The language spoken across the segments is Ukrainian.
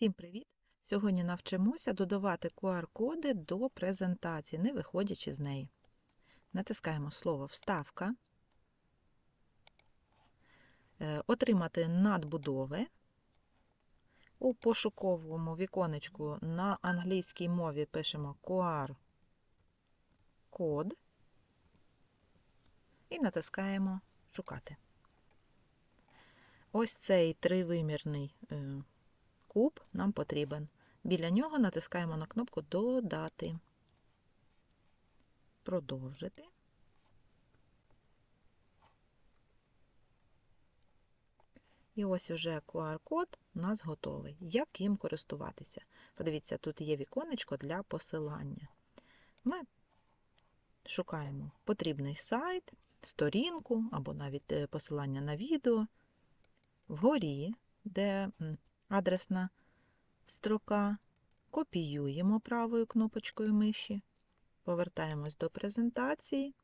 Всім привіт! Сьогодні навчимося додавати QR-коди до презентації, не виходячи з неї. Натискаємо слово Вставка, Е, Отримати надбудови. У пошуковому віконечку на англійській мові пишемо QR-код і натискаємо Шукати. Ось цей тривимірний е, куб нам потрібен. Біля нього натискаємо на кнопку Додати. Продовжити. І ось уже QR-код у нас готовий. Як їм користуватися? Подивіться, тут є віконечко для посилання. Ми шукаємо потрібний сайт, сторінку або навіть е, посилання на відео. Вгорі, де адресна строка, копіюємо правою кнопочкою миші, повертаємось до презентації.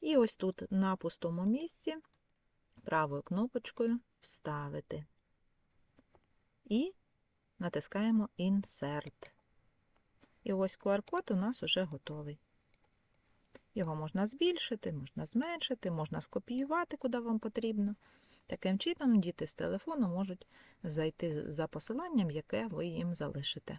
І ось тут на пустому місці правою кнопочкою Вставити. І натискаємо Insert. І ось QR-код у нас вже готовий. Його можна збільшити, можна зменшити, можна скопіювати, куди вам потрібно. Таким чином, діти з телефону можуть зайти за посиланням, яке ви їм залишите.